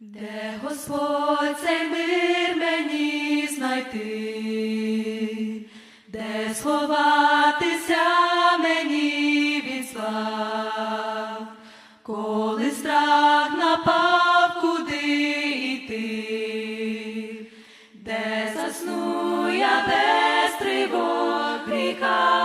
Де Господь цей мир мені знайти, де сховатися мені від зла, коли страх напав, куди йти, де засну я без тривог гріха.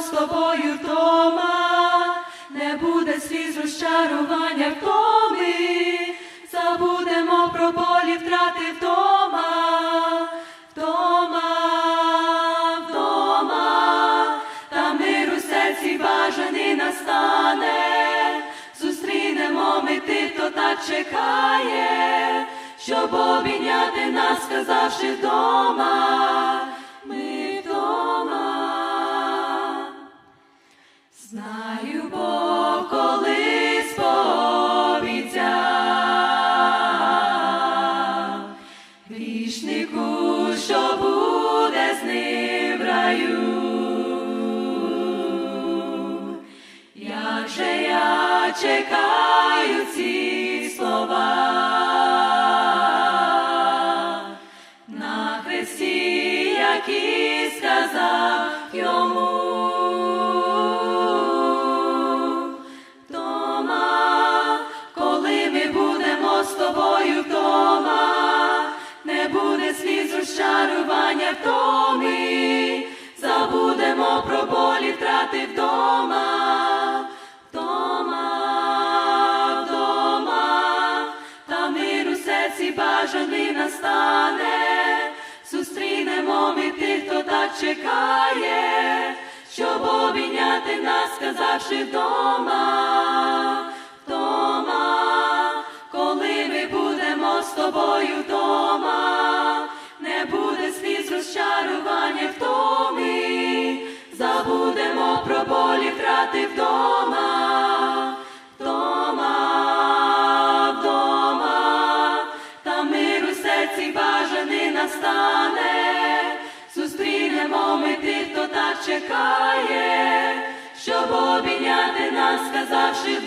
З тобою вдома, не буде сліз розчарування втоми, забудемо про болі втрати вдома, вдома, вдома, та мир у серці бажаний настане, зустрінемо ми тих, хто так чекає, щоб обійняти нас, сказавши вдома, Знаю, Бог колись пообіцяв грішнику, що буде з ним. Як же я чекаю ці слова на хресті, які сказав йому. Сліз розчарування в домі, забудемо про болі втрати вдома, вдома, вдома, та мир серці бажаний настане, зустрінемо ми тих, хто так чекає, щоб обійняти нас, сказавши вдома, втрати вдома, вдома, вдома, та мир у серці бажаний настане, зустрінемо ми тих, хто так чекає, щоб обійняти нас, сказавши